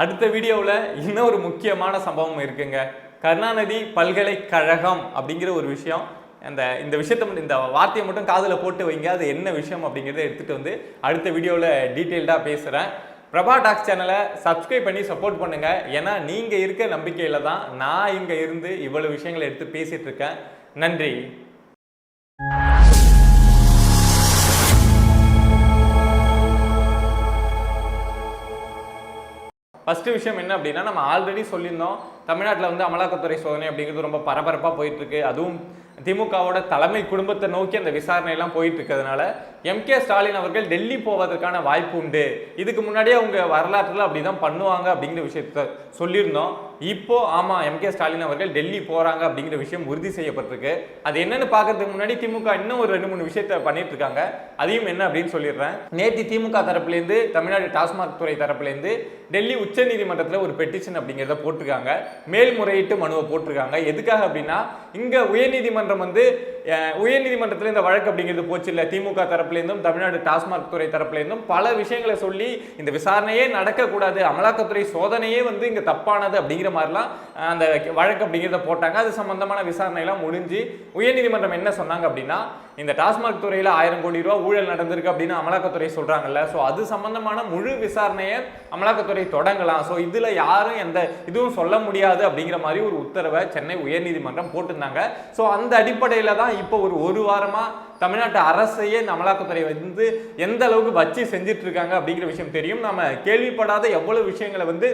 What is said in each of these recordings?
அடுத்த வீடியோவில் இன்னும் ஒரு முக்கியமான சம்பவம் இருக்குங்க. கருணாநிதி பல்கலைக்கழகம் அப்படிங்கிற ஒரு விஷயம். அந்த இந்த விஷயத்தை மட்டும் இந்த வார்த்தையை மட்டும் காதில் போட்டு வைங்க. அது என்ன விஷயம் அப்படிங்கிறத எடுத்துகிட்டு வந்து அடுத்த வீடியோவில் டீட்டெயில்டாக பேசுகிறேன் பிரபா டாக்ஸ் சேனலை சப்ஸ்கிரைப் பண்ணி சப்போர்ட் பண்ணுங்கள் ஏன்னா நீங்கள் இருக்க நம்பிக்கையில் தான் நான் இங்கே இருந்து இவ்வளோ விஷயங்களை எடுத்து பேசிகிட்டு இருக்கேன். நன்றி. ஃபஸ்ட்டு விஷயம் என்ன அப்படின்னா நம்ம ஆல்ரெடி சொல்லியிருந்தோம் தமிழ்நாட்டில் வந்து அமலாக்கத்துறை சோதனை அப்படிங்கிறது ரொம்ப பரபரப்பாக போயிட்டுருக்கு. அதுவும் திமுகவோட தலைமை குடும்பத்தை நோக்கி அந்த விசாரணை எல்லாம் போயிட்டு இருக்கிறதுனால எம் கே ஸ்டாலின் அவர்கள் டெல்லி போவதற்கான வாய்ப்பு உண்டு. இதுக்கு முன்னாடியே அவங்க வரலாற்றில் அப்படி தான் பண்ணுவாங்க அப்படிங்கிற விஷயத்த சொல்லியிருந்தோம். இப்போ ஆமா எம் கே ஸ்டாலின் அவர்கள் டெல்லி போறாங்க அப்படிங்கிற விஷயம் உறுதி செய்யப்பட்டிருக்கு. அது என்னன்னு பார்க்கறதுக்கு முன்னாடி திமுக இன்னும் ஒரு ரெண்டு மூணு விஷயத்த பண்ணிட்டு இருக்காங்க அதையும் என்ன அப்படின்னு சொல்லிடுறேன். நேற்று திமுக தரப்புலேருந்து தமிழ்நாடு டாஸ்மாக் துறை தரப்புலேருந்து டெல்லி உச்சநீதிமன்றத்தில் ஒரு பெட்டிஷன் அப்படிங்கிறத போட்டிருக்காங்க. மேல்முறையீட்டு மனுவை போட்டிருக்காங்க. எதுக்காக அப்படின்னா இங்க உயர்நீதிமன்றம் வந்து உயர்நீதிமன்றத்தில் இந்த வழக்கு அப்படிங்கிறது போச்சு இல்லை திமுக தரப்புலேருந்தும் தமிழ்நாடு டாஸ்மாக் துறை தரப்புலேருந்தும் பல விஷயங்களை சொல்லி இந்த விசாரணையே நடக்கக்கூடாது அமலாக்கத்துறை சோதனையே வந்து இங்கே தப்பானது அப்படிங்கிற மாதிரிலாம் அந்த வழக்கு அப்படிங்கிறத போட்டாங்க. அது சம்பந்தமான விசாரணையெல்லாம் முடிஞ்சு உயர்நீதிமன்றம் என்ன சொன்னாங்க அப்படின்னா இந்த டாஸ்மாக் துறையில் ஆயிரம் கோடி ரூபா ஊழல் நடந்திருக்கு அப்படின்னு அமலாக்கத்துறை சொல்கிறாங்கல்ல ஸோ அது சம்பந்தமான முழு விசாரணையை அமலாக்கத்துறை தொடங்கலாம். ஸோ இதில் யாரும் எந்த இதுவும் சொல்ல முடியாது அப்படிங்கிற மாதிரி ஒரு உத்தரவை சென்னை உயர்நீதிமன்றம் போட்டிருந்தாங்க. ஸோ அந்த அடிப்படையில் தான் இப்போ ஒரு ஒரு வாரமாக தமிழ்நாட்டு அரசையே இந்த அமலாக்கத்துறை வந்து எந்த அளவுக்கு வச்சு செஞ்சுட்டு இருக்காங்க அப்படிங்கிற விஷயம் தெரியும். நம்ம கேள்விப்படாத எவ்வளவு விஷயங்களை வந்து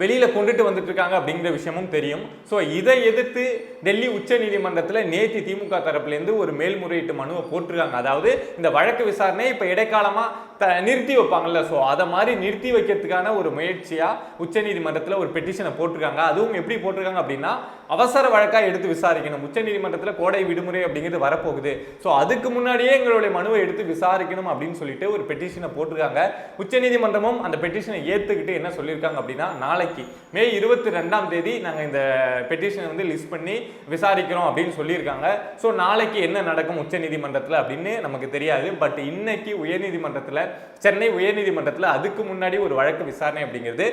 வெளியில் கொண்டுட்டு வந்துட்டு இருக்காங்க அப்படிங்கிற விஷயமும் தெரியும். ஸோ இதை எதிர்த்து டெல்லி உச்ச நீதிமன்றத்தில் நேற்று திமுக தரப்புலேருந்து ஒரு மேல்முறையீட்டு மனுவை போட்டிருக்காங்க. அதாவது இந்த வழக்கு விசாரணை இப்போ இடைக்காலமாக த நிறுத்தி வைப்பாங்கல்ல ஸோ அதை மாதிரி நிறுத்தி வைக்கிறதுக்கான ஒரு முயற்சியாக உச்ச நீதிமன்றத்தில் ஒரு பெட்டிஷனை போட்டிருக்காங்க. அதுவும் எப்படி போட்டிருக்காங்க அப்படின்னா அவசர வழக்காக எடுத்து விசாரிக்கணும். உச்சநீதிமன்றத்தில் கோடை விடுமுறை அப்படிங்கிறது வரப்போகுது. ஸோ அதுக்கு முன்னாடியே எங்களுடைய மனுவை எடுத்து விசாரிக்கணும் அப்படின்னு சொல்லிட்டு ஒரு பெட்டிஷனை போட்டிருக்காங்க. உச்சநீதிமன்றமும் அந்த பெட்டிஷனை ஏற்றுக்கிட்டு என்ன சொல்லியிருக்காங்க அப்படின்னா நாளைக்கு மே இருபத்தி ரெண்டாம் தேதி நாங்கள் இந்த பெட்டிஷனை வந்து லிஸ்ட் பண்ணி விசாரிக்கிறோம் அப்படின்னு சொல்லியிருக்காங்க. ஸோ நாளைக்கு என்ன நடக்கும் உச்சநீதிமன்றத்தில் அப்படின்னு நமக்கு தெரியாது. பட் இன்னைக்கு உயர்நீதிமன்றத்தில் சென்னை உயர்நீதிமன்றத்தில் அதுக்கு முன்னாடி ஒரு வழக்கு விசாரணை அப்படிங்கிறது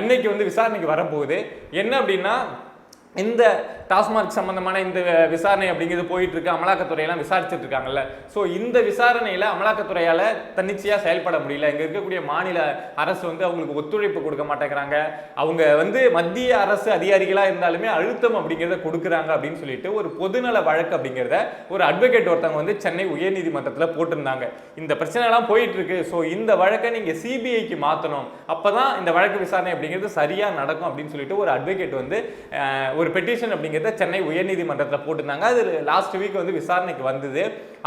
இன்னைக்கு வந்து விசாரணைக்கு வரப்போகுது. என்ன அப்படின்னா இந்த டாஸ்மார்க் சம்பந்தமான இந்த விசாரணை அப்படிங்கிறது போயிட்டு இருக்கு அமலாக்கத்துறையெல்லாம் விசாரிச்சுட்டு இருக்காங்கல்ல ஸோ இந்த விசாரணையில அமலாக்கத்துறையால தன்னிச்சையா செயல்பட முடியல. இங்க இருக்கக்கூடிய மாநில அரசு வந்து அவங்களுக்கு ஒத்துழைப்பு கொடுக்க மாட்டேங்கிறாங்க. அவங்க வந்து மத்திய அரசு அதிகாரிகளா இருந்தாலுமே அழுத்தம் அப்படிங்கிறத கொடுக்குறாங்க அப்படின்னு சொல்லிட்டு ஒரு பொதுநல வழக்கு அப்படிங்கிறத ஒரு அட்வொகேட் ஒருத்தவங்க வந்து சென்னை உயர்நீதிமன்றத்தில் போட்டிருந்தாங்க. இந்த பிரச்சனை எல்லாம் போயிட்டு இருக்கு ஸோ இந்த வழக்கை நீங்க சிபிஐக்கு மாத்தணும். அப்பதான் இந்த வழக்கு விசாரணை அப்படிங்கிறது சரியா நடக்கும் அப்படின்னு சொல்லிட்டு ஒரு அட்வொகேட் வந்து ஒரு பெட்டிஷன் அப்படிங்கிறது சென்னை உயர்நீதிமன்றத்தில் போட்டிருந்தாங்க. அது லாஸ்ட் வீக் வந்து விசாரணைக்கு வந்தது.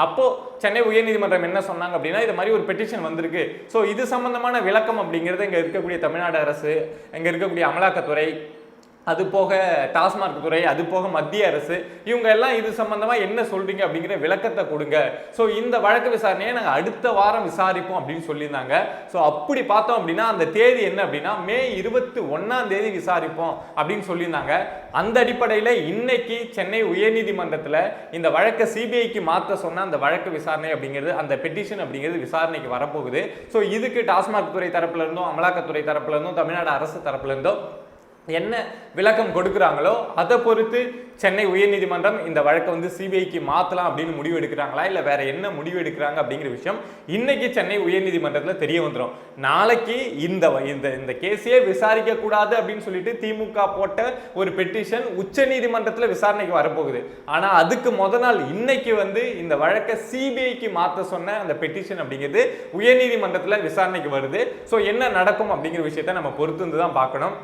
அப்போ சென்னை உயர்நீதிமன்றம் என்ன சொன்னாங்க அப்படின்னா இது மாதிரி ஒரு பெட்டிஷன் வந்திருக்கு. ஸோ இது சம்பந்தமான விளக்கம் அப்படிங்கிறது இங்கே இருக்கக்கூடிய தமிழ்நாடு அரசு இங்கே இருக்கக்கூடிய அமலாக்கத்துறை அது போக டாஸ்மாக் துறை அது போக மத்திய அரசு இவங்க எல்லாம் இது சம்பந்தமாக என்ன சொல்றீங்க அப்படிங்கிற விளக்கத்தை கொடுங்க. ஸோ இந்த வழக்கு விசாரணையை நாங்கள் அடுத்த வாரம் விசாரிப்போம் அப்படின்னு சொல்லியிருந்தாங்க. ஸோ அப்படி பார்த்தோம் அப்படின்னா அந்த தேதி என்ன அப்படின்னா மே இருபத்தி ஒன்னாம் தேதி விசாரிப்போம் அப்படின்னு சொல்லியிருந்தாங்க. அந்த அடிப்படையில் இன்னைக்கு சென்னை உயர்நீதிமன்றத்தில் இந்த வழக்கை சிபிஐக்கு மாற்ற சொன்ன அந்த வழக்கு விசாரணை அப்படிங்கிறது அந்த பெட்டிஷன் அப்படிங்கிறது விசாரணைக்கு வரப்போகுது. ஸோ இதுக்கு டாஸ்மாக் துறை தரப்புலேருந்தும் அமலாக்கத்துறை தரப்புலேருந்தும் தமிழ்நாடு அரசு தரப்புலேருந்தும் என்ன விளக்கம் கொடுக்குறாங்களோ அதை பொறுத்து சென்னை உயர்நீதிமன்றம் இந்த வழக்கை வந்து சிபிஐக்கு மாற்றலாம் அப்படின்னு முடிவு எடுக்கிறாங்களா? இல்லை வேற என்ன முடிவு எடுக்கிறாங்க அப்படிங்கிற விஷயம் இன்னைக்கு சென்னை உயர்நீதிமன்றத்தில் தெரிய வந்துடும் நாளைக்கு இந்த வ- இந்த இந்த கேஸையே விசாரிக்க கூடாது அப்படின்னு சொல்லிட்டு திமுக போட்ட ஒரு பெட்டிஷன் உச்ச நீதிமன்றத்தில் விசாரணைக்கு வரப்போகுது. ஆனால் அதுக்கு முத நாள் இன்னைக்கு வந்து இந்த வழக்கை சிபிஐக்கு மாற்ற சொன்ன அந்த பெட்டிஷன் அப்படிங்கிறது உயர்நீதிமன்றத்தில் விசாரணைக்கு வருது. ஸோ என்ன நடக்கும் அப்படிங்கிற விஷயத்த நம்ம பொறுத்து வந்து தான் பார்க்கணும்.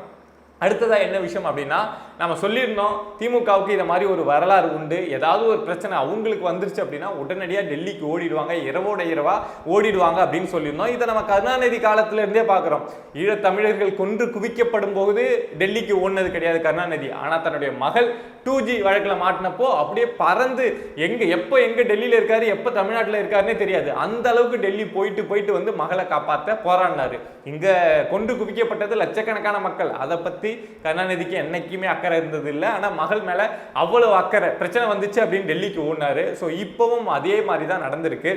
அடுத்ததாக என்ன விஷயம் அப்படின்னா நம்ம சொல்லியிருந்தோம் திமுகவுக்கு இதை மாதிரி ஒரு வரலாறு உண்டு. ஏதாவது ஒரு பிரச்சனை அவங்களுக்கு வந்துருச்சு அப்படின்னா உடனடியாக டெல்லிக்கு ஓடிடுவாங்க. இரவோட இரவா ஓடிடுவாங்க அப்படின்னு சொல்லியிருந்தோம். இதை நம்ம கருணாநிதி காலத்திலேருந்தே பார்க்குறோம் பார்க்குறோம். ஈழத்தமிழர்கள் கொன்று குவிக்கப்படும் போது டெல்லிக்கு ஓடினது கிடையாது கருணாநிதி. ஆனால் தன்னுடைய மகள் டூ ஜி வழக்கில் மாட்டினப்போ அப்படியே பறந்து எங்கே எப்போ எங்கே டெல்லியில் இருக்காரு எப்போ தமிழ்நாட்டில் இருக்காருன்னே தெரியாது. அந்த அளவுக்கு டெல்லி போயிட்டு போயிட்டு வந்து மகளை காப்பாற்ற போராடினார். இங்கே கொண்டு குவிக்கப்பட்டது லட்சக்கணக்கான மக்கள். அதை பற்றி கருணாநிதிக்கு என்னைக்குமே அக்கறை இருந்தது இல்லை. ஆனா மகள் மேல அவ்வளவு அக்கறை. பிரச்சனை வந்துச்சு அப்படின்னு டெல்லிக்கு ஓடினாரு. ஸோ இப்பவும் அதே மாதிரி தான் நடந்திருக்கு.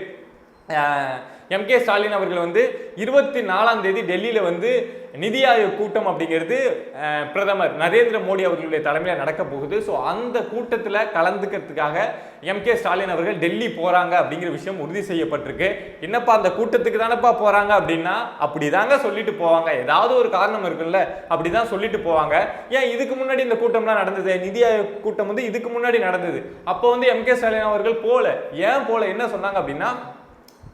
எம் கே ஸ்டாலின் அவர்கள் வந்து இருபத்தி நாலாம் தேதி டெல்லியில் வந்து நிதி ஆயோக் கூட்டம் அப்படிங்கிறது பிரதமர் நரேந்திர மோடி அவர்களுடைய தலைமையில் நடக்க போகுது. ஸோ அந்த கூட்டத்தில் கலந்துக்கிறதுக்காக எம் கே ஸ்டாலின் அவர்கள் டெல்லி போகிறாங்க அப்படிங்கிற விஷயம் உறுதி செய்யப்பட்டிருக்கு. என்னப்பா அந்த கூட்டத்துக்கு தானப்பா போகிறாங்க அப்படின்னா அப்படிதாங்க சொல்லிட்டு போவாங்க. ஏதாவது ஒரு காரணம் இருக்குல்ல அப்படிதான் சொல்லிட்டு போவாங்க. ஏன் இதுக்கு முன்னாடி இந்த கூட்டம்லாம் நடந்தது? நிதி ஆயோக் கூட்டம் வந்து இதுக்கு முன்னாடி நடந்தது. அப்போ வந்து எம் கே ஸ்டாலின் அவர்கள் போகல ஏன் போகல என்ன சொன்னாங்க அப்படின்னா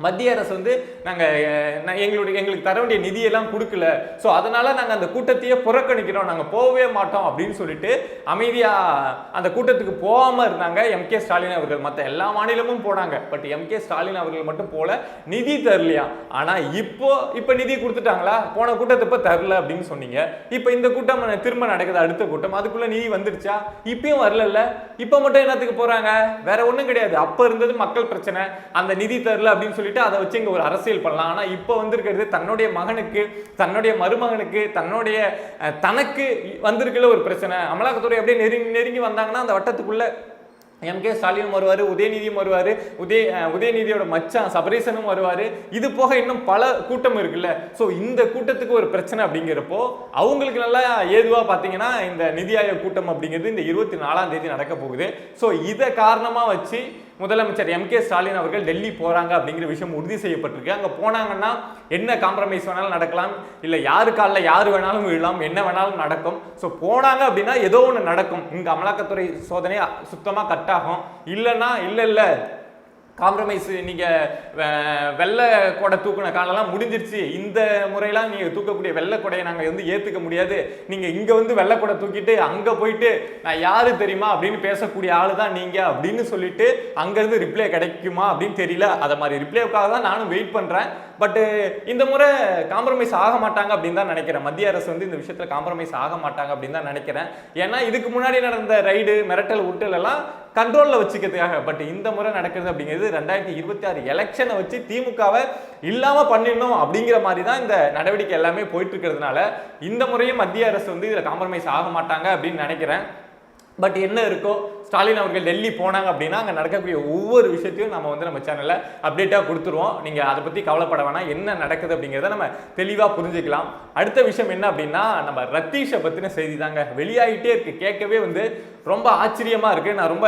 மத்திய அரசு வந்து நாங்கள் எங்களுடைய எங்களுக்கு தர வேண்டிய நிதியெல்லாம் கொடுக்கல. ஸோ அதனால் நாங்கள் அந்த கூட்டத்தையே புறக்கணிக்கிறோம். நாங்கள் போகவே மாட்டோம் அப்படின்னு சொல்லிட்டு அமைதியாக அந்த கூட்டத்துக்கு போகாமல் இருந்தாங்க எம் கே ஸ்டாலின் அவர்கள். மற்ற எல்லா மாநிலமும் போனாங்க. பட் எம் கே ஸ்டாலின் அவர்கள் மட்டும் போல நிதி தரலையா? ஆனால் இப்போ இப்போ நிதி கொடுத்துட்டாங்களா? போன கூட்டத்தை இப்போ தரல அப்படின்னு சொன்னீங்க. இப்போ இந்த கூட்டம் திரும்ப நடக்குது அடுத்த கூட்டம். அதுக்குள்ளே நிதி வந்துடுச்சா இப்பயும் வரலல்ல. இப்போ மட்டும் என்னத்துக்கு போகிறாங்க வேற ஒன்றும் கிடையாது. அப்போ இருந்தது மக்கள் பிரச்சனை. அந்த நிதி தரல அப்படின்னு சொல்லி சொல்லிட்டு அதை வச்சு இங்கே ஒரு அரசியல் பண்ணலாம். ஆனால் இப்போ வந்திருக்கிறது தன்னுடைய மகனுக்கு தன்னுடைய மருமகனுக்கு தன்னுடைய தனக்கு வந்திருக்கல ஒரு பிரச்சனை. அமலாக்கத்துறை அப்படியே நெருங்கி நெருங்கி வந்தாங்கன்னா அந்த வட்டத்துக்குள்ளே எம். கே. ஸ்டாலினும் வருவார் உதயநிதியும் வருவார் உதய உதயநிதியோட மச்சான் சபரீசனும் வருவார். இது போக இன்னும் பல கூட்டம் இருக்குல்ல. ஸோ இந்த கூட்டத்துக்கு ஒரு பிரச்சனை அப்படிங்கிறப்போ அவங்களுக்கு நல்லா ஏதுவாக பார்த்தீங்கன்னா இந்த நிதி ஆயோக் கூட்டம் அப்படிங்கிறது இந்த இருபத்தி நாலாம் தேதி நடக்க போகுது. ஸோ இதை காரணமாக வச்சு முதலமைச்சர் எம் கே ஸ்டாலின் அவர்கள் டெல்லி போகிறாங்க அப்படிங்கிற விஷயம் உறுதி செய்யப்பட்டிருக்கு. அங்கே போனாங்கன்னா என்ன காம்ப்ரமைஸ் வேணாலும் நடக்கலாம். இல்லை யாரு காலில் யார் வேணாலும் விழலாம் என்ன வேணாலும் நடக்கும். ஸோ போனாங்க அப்படின்னா ஏதோ ஒன்று நடக்கும். இங்கே அமலாக்கத்துறை சோதனை சுத்தமாக கட் ஆகும். இல்லைன்னா இல்லை இல்லை. காம்ப்ரமைஸ் நீங்கள் வெ- வெள்ளை கொடை தூக்குன காலம்லாம் முடிஞ்சிருச்சு. இந்த முறையெல்லாம் நீங்கள் தூக்கக்கூடிய வெள்ளை கொடையை நாங்கள் வந்து ஏற்றுக்க முடியாது. நீங்கள் இங்கே வந்து வெள்ளை கொடை தூக்கிட்டு அங்கே போயிட்டு நான் யார் தெரியுமா? அப்படின்னு பேசக்கூடிய ஆள் தான் நீங்கள் அப்படின்னு சொல்லிட்டு அங்கேருந்து ரிப்ளை கிடைக்குமா அப்படின்னு தெரியல. அதை மாதிரி ரிப்ளைக்காக தான் நானும் வெயிட் பண்ணுறேன் பட்டு uh, இந்த முறை காம்ப்ரமைஸ் ஆக மாட்டாங்க அப்படின்னு தான் நினைக்கிறேன். மத்திய அரசு வந்து இந்த விஷயத்தில் காம்ப்ரமைஸ் ஆக மாட்டாங்க அப்படின்னு தான் நினைக்கிறேன். ஏன்னா இதுக்கு முன்னாடி நடந்த ரைடு மிரட்டல் உருட்டல் எல்லாம் கண்ட்ரோலில் வச்சுக்கிறதுக்காக. பட் இந்த முறை நடக்கிறது அப்படிங்கிறது ரெண்டாயிரத்தி இருபத்தி ஆறு எலெக்ஷனை வச்சு திமுகவை இல்லாமல் பண்ணிடணும் அப்படிங்கிற மாதிரி தான் இந்த நடவடிக்கை எல்லாமே போயிட்டு இருக்கிறதுனால இந்த முறையும் மத்திய அரசு வந்து இதில் காம்ப்ரமைஸ் ஆக மாட்டாங்க அப்படின்னு நினைக்கிறேன். பட் என்ன இருக்கோ ஸ்டாலின் அவர்கள் டெல்லி போனாங்க அப்படின்னா அங்கே நடக்கக்கூடிய ஒவ்வொரு விஷயத்தையும் நம்ம வந்து நம்ம சேனலில் அப்டேட்டாக கொடுத்துருவோம். நீங்கள் அதை பற்றி கவலைப்பட வேணாம். என்ன நடக்குது அப்படிங்கிறத நம்ம தெளிவாக புரிஞ்சுக்கலாம். அடுத்த விஷயம் என்ன அப்படின்னா நம்ம ரத்தீஷை பற்றின செய்தி தாங்க. வெளியாகிட்டே இருக்குது கேட்கவே வந்து ரொம்ப ஆச்சரியமாக இருக்குது நான் ரொம்ப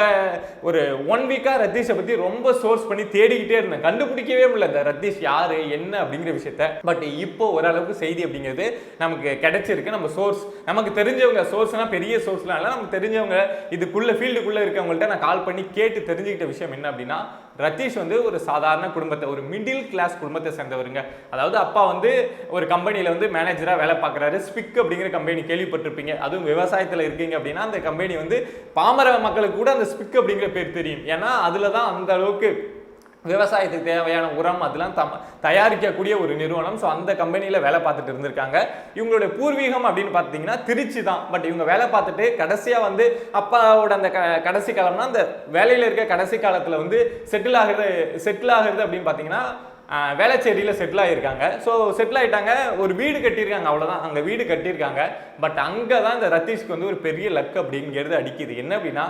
ஒரு ஒன் வீக்காக ரத்தீஷை பற்றி ரொம்ப சோர்ஸ் பண்ணி தேடிக்கிட்டே இருந்தேன். கண்டுபிடிக்கவே முடியல இந்த ரத்தீஷ் யார் என்ன அப்படிங்கிற விஷயத்த. பட் இப்போ ஓரளவுக்கு செய்தி அப்படிங்கிறது நமக்கு கிடைச்சிருக்கு. நம்ம சோர்ஸ் நமக்கு தெரிஞ்சவங்க சோர்ஸ்னால் பெரிய சோர்ஸ்லாம் இல்லை. நமக்கு தெரிஞ்சவங்க இதுக்குள்ள ஃபீல்டுக்குள்ளே இருக்கவங்கள்ட்ட நான் கால் பண்ணி கேட்டு தெரிஞ்சுக்கிட்ட விஷயம் என்ன அப்படின்னா ரத்தீஷ் வந்து ஒரு சாதாரண குடும்பத்தை ஒரு மிடில் கிளாஸ் குடும்பத்தை சேர்ந்தவருங்க. அதாவது அப்பா வந்து ஒரு கம்பெனியில் வந்து மேனேஜராக வேலை பார்க்குறாரு. ஸ்பிக் அப்படிங்கிற கம்பெனி கேள்விப்பட்டிருப்பீங்க. அதுவும் விவசாயத்தில் இருக்கீங்க அப்படின்னா அந்த கம்பெனி வந்து பாமர மக்களுக்கு கூட அந்த ஸ்பிக் அப்படிங்கிற பேர் தெரியும். ஏன்னா அதில் தான் அந்த அளவுக்கு விவசாயத்துக்கு தேவையான உரம் அதெல்லாம் தம் தயாரிக்கக்கூடிய ஒரு நிறுவனம். ஸோ அந்த கம்பெனியில் வேலை பார்த்துட்டு இருந்திருக்காங்க. இவங்களுடைய பூர்வீகம் அப்படின்னு பார்த்தீங்கன்னா திருச்சி தான். பட் இவங்க வேலை பார்த்துட்டு கடைசியாக வந்து அப்பாவோட அந்த க கடைசி காலம்னா அந்த வேலையில் இருக்க கடைசி காலத்தில் வந்து செட்டில் ஆகுறது செட்டில் ஆகுறது அப்படின்னு பார்த்தீங்கன்னா வேலைச்சேரியில் வேளச்சேரியில் செட்டில் ஆகியிருக்காங்க ஸோ செட்டில் ஆயிட்டாங்க. ஒரு வீடு கட்டியிருக்காங்க அவ்வளோதான் அங்கே வீடு கட்டியிருக்காங்க. பட் அங்கே தான் இந்த ரத்தீஷ்க்கு வந்து ஒரு பெரிய லக் அப்படிங்கிறது அடிக்குது. என்ன அப்படின்னா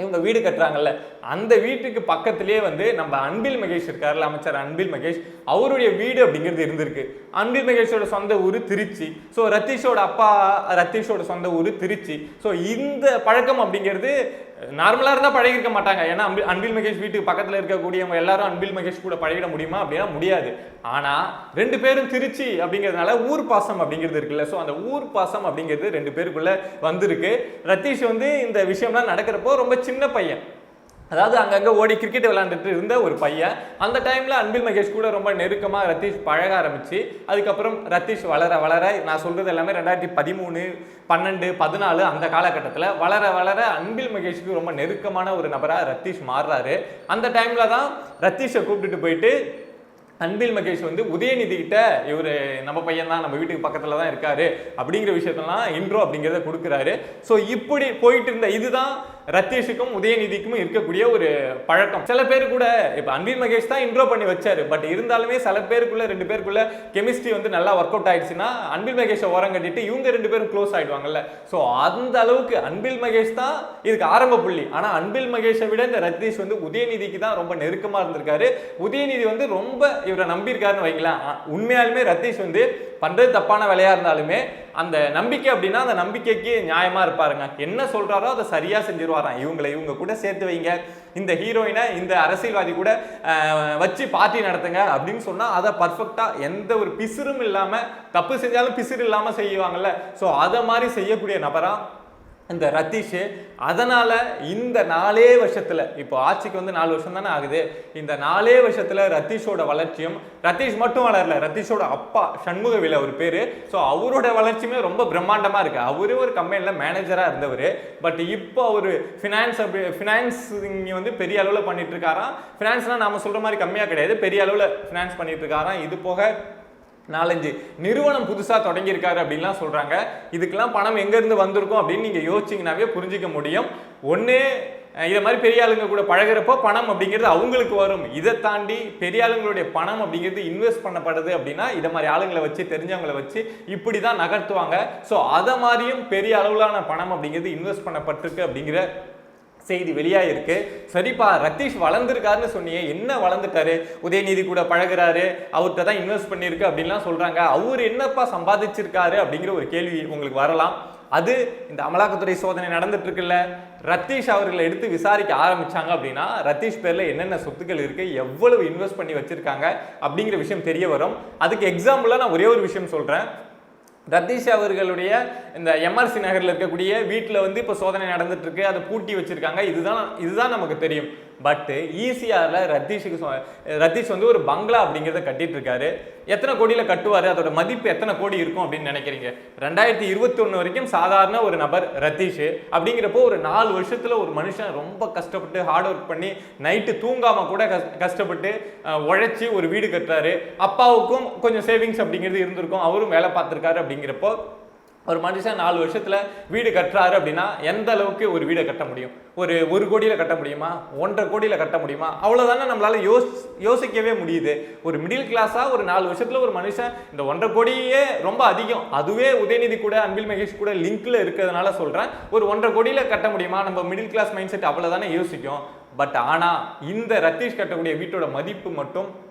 இவங்க வீடு கட்டுறாங்கல்ல அந்த வீட்டுக்கு பக்கத்துலேயே வந்து நம்ம அன்பில் மகேஷ் இருக்கார்ல அமைச்சர் அன்பில் மகேஷ் அவருடைய வீடு அப்படிங்கிறது இருந்திருக்கு. அன்பில் மகேஷோட சொந்த ஊர் திருச்சி. ஸோ ரத்தீஷோட அப்பா ரத்தீஷோட சொந்த ஊர் திருச்சி. ஸோ இந்த பழக்கம் அப்படிங்கிறது நார்மலாக இருந்தால் பழகிருக்க மாட்டாங்க. ஏன்னா அன்பில் அன்பில் மகேஷ் வீட்டுக்கு பக்கத்தில் இருக்கக்கூடியவங்க எல்லாரும் அன்பில் மகேஷ் கூட பழகிட முடியுமா? அப்படின்னா முடியாது. ஆனால் ரெண்டு பேரும் திருச்சி அப்படிங்கிறதுனால ஊர் பாசம் அப்படிங்கிறது இருக்குல்ல. ஸோ அந்த ஊர் பாசம் அப்படிங்கிறது ரெண்டு பேருக்குள்ளே வந்திருக்கு. ரத்தீஷ் வந்து இந்த விஷயம்லாம் நடக்கிறப்போ ரொம்ப சின்ன பையன். அதாவது அங்கங்கே ஓடி கிரிக்கெட் விளாண்டுட்டு இருந்த ஒரு பையன். அந்த டைமில் அன்பில் மகேஷ் கூட ரொம்ப நெருக்கமாக ரத்தீஷ் பழக ஆரம்பிச்சு. அதுக்கப்புறம் ரத்தீஷ் வளர வளர நான் சொல்கிறது எல்லாமே ரெண்டாயிரத்தி பதிமூணு பன்னெண்டு பதினாலு அந்த காலகட்டத்தில் வளர வளர அன்பில் மகேஷுக்கு ரொம்ப நெருக்கமான ஒரு நபராக ரத்தீஷ் மாறுறாரு. அந்த டைமில் தான் ரத்தீஷை கூப்பிட்டுட்டு போயிட்டு அன்பில் மகேஷ் வந்து உதயநிதி கிட்ட இவர் நம்ம பையன் தான் நம்ம வீட்டுக்கு பக்கத்தில் தான் இருக்காரு அப்படிங்கிற விஷயத்தெல்லாம் இன்ட்ரோ அப்படிங்கிறத கொடுக்குறாரு. ஸோ இப்படி போயிட்டு இருந்த இதுதான் ரத்தீஷுக்கும் உதயநிதிக்கும் இருக்கக்கூடிய ஒரு பழக்கம். சில பேர் கூட இப்போ அன்பில் மகேஷ் தான் இன்ட்ரோ பண்ணி வச்சாரு. பட் இருந்தாலுமே சில பேருக்குள்ள ரெண்டு பேருக்குள்ள கெமிஸ்ட்ரி வந்து நல்லா ஒர்க் அவுட் ஆயிடுச்சுன்னா அன்பில் மகேஷை ஓரம் கட்டிட்டு இவங்க ரெண்டு பேரும் க்ளோஸ் ஆயிடுவாங்கல்ல. ஸோ அந்த அளவுக்கு அன்பில் மகேஷ் தான் இதுக்கு ஆரம்ப புள்ளி. ஆனால் அன்பில் மகேஷை விட இந்த ரத்தீஷ் வந்து உதயநிதிக்கு தான் ரொம்ப நெருக்கமாக இருந்திருக்காரு. உதயநிதி வந்து ரொம்ப இவரை நம்பியிருக்காருன்னு வைங்களேன். உண்மையாலுமே ரத்தீஷ் வந்து பண்ணுறது தப்பான வேலையாக இருந்தாலுமே அந்த நம்பிக்கை அப்படின்னா அந்த நம்பிக்கைக்கு நியாயமாக இருப்பாருங்க. என்ன சொல்கிறாரோ அதை சரியாக செஞ்சிருவாராம். இவங்களை இவங்க கூட சேர்த்து வைங்க. இந்த ஹீரோயினை இந்த அரசியல்வாதி கூட வச்சு பார்ட்டி நடத்துங்க அப்படின்னு சொன்னால் அதை பர்ஃபெக்டாக எந்த ஒரு பிசுறும் இல்லாமல் தப்பு செஞ்சாலும் பிசுறு இல்லாமல் செய்வாங்கல்ல. ஸோ அதை மாதிரி செய்யக்கூடிய நபராக இந்த ரத்தீஷு அதனால் இந்த நாலே வருஷத்தில் இப்போ ஆட்சிக்கு வந்து நாலு வருஷம் தானே ஆகுது இந்த நாலே வருஷத்தில் ரத்தீஷோட வளர்ச்சியும் ரத்தீஷ் மட்டும் வளரல ரத்தீஷோட அப்பா சண்முகவேல் அவர் பேர் ஸோ அவரோட வளர்ச்சியுமே ரொம்ப பிரம்மாண்டமாக இருக்குது அவரு ஒரு கம்பெனியில் மேனேஜராக இருந்தவர் பட் இப்போ அவர் ஃபினான்ஸ் ஃபினான்ஸ் இங்கே வந்து பெரிய அளவில் பண்ணிட்டு இருக்காராம். நாம் சொல்கிற மாதிரி கம்மியாக கிடையாது பெரிய அளவில் ஃபினான்ஸ் பண்ணிட்டு இருக்காராம். இது போக நாலஞ்சு நிறுவனம் புதுசாக தொடங்கியிருக்காரு அப்படின்லாம் சொல்கிறாங்க இதுக்கெல்லாம் பணம் எங்கேருந்து வந்திருக்கும் அப்படின்னு நீங்கள் யோசிச்சிங்கனாவே புரிஞ்சிக்க முடியும். ஒன்று இதை மாதிரி பெரிய ஆளுங்க கூட பழகுறப்போ பணம் அப்படிங்கிறது அவங்களுக்கு வரும். இதை தாண்டி பெரிய ஆளுங்களுடைய பணம் அப்படிங்கிறது இன்வெஸ்ட் பண்ணப்படுது அப்படின்னா இதை மாதிரி ஆளுங்களை வச்சு தெரிஞ்சவங்களை வச்சு இப்படி தான் நகர்த்துவாங்க. ஸோ அதை மாதிரியும் பெரிய அளவிலான பணம் அப்படிங்கிறது இன்வெஸ்ட் பண்ணப்பட்டிருக்கு அப்படிங்கிற செய்தி வெளியாயிருக்கு. சரிப்பா ரத்தீஷ் வளர்ந்துருக்காருன்னு சொன்னியே என்ன வளர்ந்துட்டாரு? உதயநிதி கூட பழகுறாரு அவர்கிட்ட தான் இன்வெஸ்ட் பண்ணியிருக்கு அப்படின்லாம் சொல்கிறாங்க அவர் என்னப்பா சம்பாதிச்சிருக்காரு அப்படிங்கிற ஒரு கேள்வி உங்களுக்கு வரலாம். அது இந்த அமலாக்கத்துறை சோதனை நடந்துட்டு இருக்குல்ல ரத்தீஷ் அவர்களை எடுத்து விசாரிக்க ஆரம்பிச்சாங்க அப்படின்னா ரத்தீஷ் பேரில் என்னென்ன சொத்துக்கள் இருக்கு எவ்வளவு இன்வெஸ்ட் பண்ணி வச்சிருக்காங்க அப்படிங்கிற விஷயம் தெரிய வரும். அதுக்கு எக்ஸாம்பிளாக நான் ஒரே ஒரு விஷயம் சொல்கிறேன் ரத்தீஷ் அவர்களுடைய இந்த எம்ஆர்சி நகரில் இருக்கக்கூடிய வீட்டில் வந்து இப்போ சோதனை நடந்துட்டு இருக்கு அதை பூட்டி வச்சிருக்காங்க. இதுதான் இதுதான் நமக்கு தெரியும். பட்டு ஈசிஆரில் ரத்தீஷுக்கு சொ- ரத்தீஷ் வந்து ஒரு பங்களா அப்படிங்கிறத கட்டிட்டு இருக்காரு எத்தனை கோடியில் கட்டுவார்? அதோட மதிப்பு எத்தனை கோடி இருக்கும் அப்படின்னு நினைக்கிறீங்க? ரெண்டாயிரத்தி இருபத்தி ஒன்று வரைக்கும் சாதாரண ஒரு நபர் ரத்தீஷ். அப்படிங்கிறப்போ ஒரு நாலு வருஷத்தில் ஒரு மனுஷன் ரொம்ப கஷ்டப்பட்டு ஹார்ட் ஒர்க் பண்ணி நைட்டு தூங்காமல் கூட கஷ்டப்பட்டு உழைச்சி ஒரு வீடு கட்டுறாரு. அப்பாவுக்கும் கொஞ்சம் சேவிங்ஸ் அப்படிங்கிறது இருந்திருக்கும். அவரும் வேலை பார்த்துருக்காரு அப்படிங்கிறப்போ ஒரு மனுஷன் நாலு வருஷத்தில் வீடு கட்டுறாரு அப்படின்னா எந்த அளவுக்கு ஒரு வீடை கட்ட முடியும்? ஒரு ஒரு கோடியில் கட்ட முடியுமா? ஒன்றரை கோடியில் கட்ட முடியுமா? அவ்வளோதானே நம்மளால் யோஸ் யோசிக்கவே முடியுது. ஒரு மிடில் கிளாஸாக ஒரு நாலு வருஷத்தில் ஒரு மனுஷன் இந்த ஒன்றரை கோடியே ரொம்ப அதிகம். அதுவே உதயநிதி கூட அன்பில் மகேஷ் கூட லிங்க்கில் இருக்கிறதுனால சொல்கிறேன் ஒரு ஒன்றரை கோடியில் கட்ட முடியுமா? நம்ம மிடில் கிளாஸ் மைண்ட் செட் அவ்வளோதானே யோசிக்கும். பட் ஆனால் இந்த ரத்தீஷ் கட்டக்கூடிய வீட்டோட மதிப்பு மட்டும்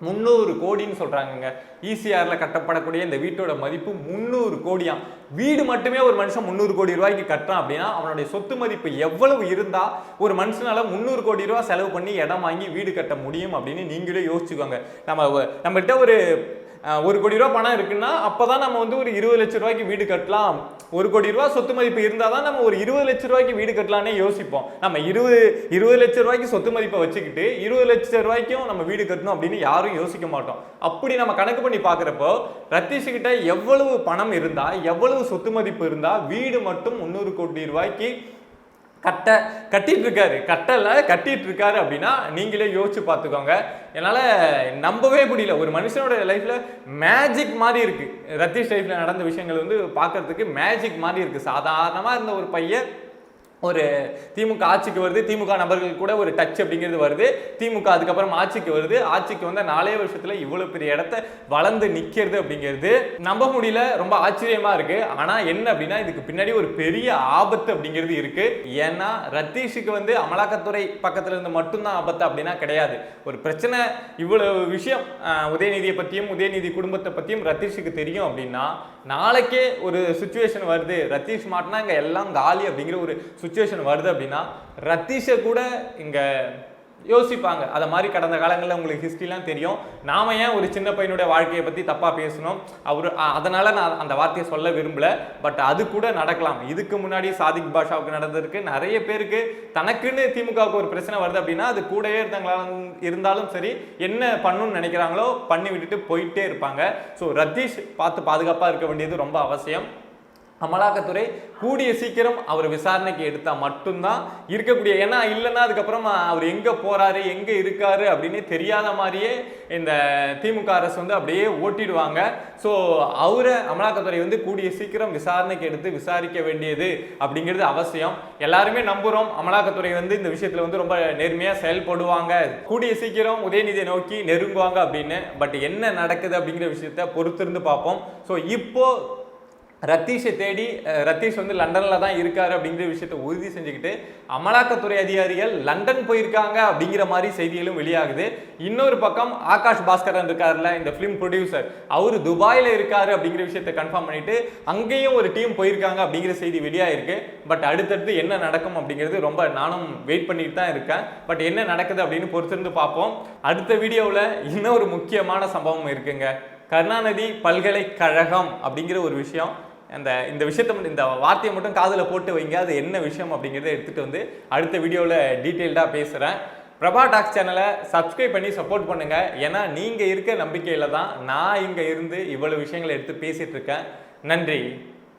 முந்நூறு கோடின்னு சொல்கிறாங்கங்க ஈசிஆரில் கட்டப்படக்கூடிய இந்த வீட்டோட மதிப்பு முந்நூறு கோடியாம் வீடு மட்டுமே ஒரு மனுஷன் முந்நூறு கோடி ரூபாய்க்கு கட்டுறான் அப்படின்னா அவனுடைய சொத்து மதிப்பு எவ்வளவு இருந்தால் ஒரு மனுஷனால் முந்நூறு கோடி ரூபா செலவு பண்ணி இடம் வாங்கி வீடு கட்ட முடியும் அப்படின்னு நீங்களே யோசிச்சுக்கோங்க. நம்ம நம்மகிட்ட ஒரு ஒரு கோடி ரூபா பணம் இருக்குன்னா அப்பதான் நம்ம வந்து ஒரு இருபது லட்ச ரூபாய்க்கு வீடு கட்டலாம். ஒரு கோடி ரூபா சொத்து மதிப்பு இருந்தால் தான் நம்ம ஒரு இருபது லட்ச ரூபாய்க்கு வீடு கட்டலாம்னே யோசிப்போம். நம்ம இருபது இருபது லட்ச ரூபாய்க்கு சொத்து மதிப்பை வச்சுக்கிட்டு இருபது லட்ச ரூபாய்க்கும் நம்ம வீடு கட்டணும் அப்படின்னு யாரும் யோசிக்க மாட்டோம். அப்படி நம்ம கணக்கு பண்ணி பார்க்குறப்போ ரத்தீஷ்கிட்ட எவ்வளவு பணம் இருந்தால் எவ்வளவு சொத்து மதிப்பு இருந்தால் வீடு மட்டும் முந்நூறு கோடி ரூபாய்க்கு கட்ட கட்டிட்டு இருக்காரு கட்டல கட்டிட்டு இருக்காரு அப்படின்னா நீங்களே யோசிச்சு பார்த்துக்கோங்க. என்னால் நம்பவே முடியல. ஒரு மனுஷனோட லைஃப்பில் மேஜிக் மாதிரி இருக்குது ரத்தீஷ் லைஃப்பில் நடந்த விஷயங்கள் வந்து பார்க்குறதுக்கு மேஜிக் மாதிரி இருக்குது சாதாரணமாக இருந்த ஒரு பையன் ஒரு திமுக ஆட்சிக்கு வருது திமுக நபர்கள் கூட ஒரு டச் அப்படிங்கிறது வருது. திமுக அதுக்கப்புறம் ஆட்சிக்கு வருது. ஆட்சிக்கு வந்த நாலே வருஷத்துல இவ்வளவு பெரிய இடத்த வளர்ந்து நிக்கிறது அப்படிங்கிறது நம்ப முடியல. ரொம்ப ஆச்சரியமா இருக்கு. ஆனா என்ன அப்படின்னா இதுக்கு பின்னாடி ஒரு பெரிய ஆபத்து அப்படிங்கிறது இருக்கு. ஏன்னா ரத்தீஷுக்கு வந்து அமலாக்கத்துறை பக்கத்துல இருந்து மட்டும்தான் ஆபத்து அப்படின்னா கிடையாது. ஒரு பிரச்சனை இவ்வளவு விஷயம் உதயநிதியை பத்தியும் உதயநிதி குடும்பத்தை பத்தியும் ரத்தீஷுக்கு தெரியும் அப்படின்னா நாளைக்கே ஒரு சுச்சுவேஷன் வருது. ரத்தீஷ் மாட்டினா இங்க எல்லாம் காலி அப்படிங்கிற ஒரு சுச்சுவேஷன் வருது அப்படின்னா ரத்தீஷை கூட இங்கே யோசிப்பாங்க. அதை மாதிரி கடந்த காலங்களில் உங்களுக்கு ஹிஸ்ட்ரிலாம் தெரியும். நாம ஏன் ஒரு சின்ன பையனுடைய வாழ்க்கையை பற்றி தப்பாக பேசணும் அவர் அதனால் நான் அந்த வார்த்தையை சொல்ல விரும்பல. பட் அது கூட நடக்கலாம். இதுக்கு முன்னாடி சாதிக் பாஷாவுக்கு நடந்திருக்கு நிறைய பேருக்கு தனக்குன்னு திமுகவுக்கு ஒரு பிரச்சனை வருது அப்படின்னா அது கூடயே இருந்தாங்களா இருந்தாலும் சரி என்ன பண்ணணும்னு நினைக்கிறாங்களோ பண்ணி விட்டுட்டு போயிட்டே இருப்பாங்க. ஸோ ரத்தீஷ் பார்த்து பாதுகாப்பாக இருக்க வேண்டியது ரொம்ப அவசியம். அமலாக்கத்துறை கூடிய சீக்கிரம் அவர் விசாரணைக்கு எடுத்தால் மட்டும்தான் இருக்கக்கூடிய. ஏன்னா இல்லைன்னா அதுக்கப்புறம் அவர் எங்கே போகிறாரு எங்கே இருக்காரு அப்படின்னு தெரியாத மாதிரியே இந்த திமுக அரசு வந்து அப்படியே ஓட்டிடுவாங்க. ஸோ அவரை அமலாக்கத்துறை வந்து கூடிய சீக்கிரம் விசாரணைக்கு எடுத்து விசாரிக்க வேண்டியது அப்படிங்கிறது அவசியம். எல்லாருமே நம்புகிறோம் அமலாக்கத்துறை வந்து இந்த விஷயத்தில் வந்து ரொம்ப நேர்மையாக செயல்படுவாங்க. கூடிய சீக்கிரம் உதயநிதியை நோக்கி நெருங்குவாங்க அப்படின்னு. பட் என்ன நடக்குது அப்படிங்கிற விஷயத்த பொறுத்திருந்து பார்ப்போம். ஸோ இப்போது ரத்தீஷை தேடி ரத்தீஷ் வந்து லண்டனில் தான் இருக்காரு அப்படிங்கிற விஷயத்தை உறுதி செஞ்சுக்கிட்டு அமலாக்கத்துறை அதிகாரிகள் லண்டன் போயிருக்காங்க அப்படிங்கிற மாதிரி செய்திகளும் வெளியாகுது. இன்னொரு பக்கம் ஆகாஷ் பாஸ்கரன் இருக்கார்ல இந்த ஃபிலிம் ப்ரொடியூசர் அவர் துபாயில் இருக்காரு அப்படிங்கிற விஷயத்தை கன்ஃபார்ம் பண்ணிட்டு அங்கேயும் ஒரு டீம் போயிருக்காங்க அப்படிங்கிற செய்தி வெளியாகிருக்கு பட் அடுத்தடுத்து என்ன நடக்கும் அப்படிங்கிறது ரொம்ப நானும் வெயிட் பண்ணிட்டு தான் இருக்கேன். பட் என்ன நடக்குது அப்படின்னு பொறுத்திருந்து பார்ப்போம். அடுத்த வீடியோவில் இன்னொரு முக்கியமான சம்பவம் இருக்குங்க. கருணாநிதி பல்கலைக்கழகம் அப்படிங்கிற ஒரு விஷயம். அந்த இந்த விஷயத்தை மட்டும் இந்த வார்த்தையை மட்டும் காதில் போட்டு வைங்க. அது என்ன விஷயம் அப்படிங்கிறத எடுத்துகிட்டு வந்து அடுத்த வீடியோவில் டீட்டெயில்டாக பேசுகிறேன் பிரபா டாக்ஸ் சேனலை சப்ஸ்கிரைப் பண்ணி சப்போர்ட் பண்ணுங்கள் ஏன்னா நீங்கள் இருக்க நம்பிக்கையில் தான் நான் இங்கே இருந்து இவ்வளோ விஷயங்களை எடுத்து பேசிகிட்ருக்கேன் நன்றி.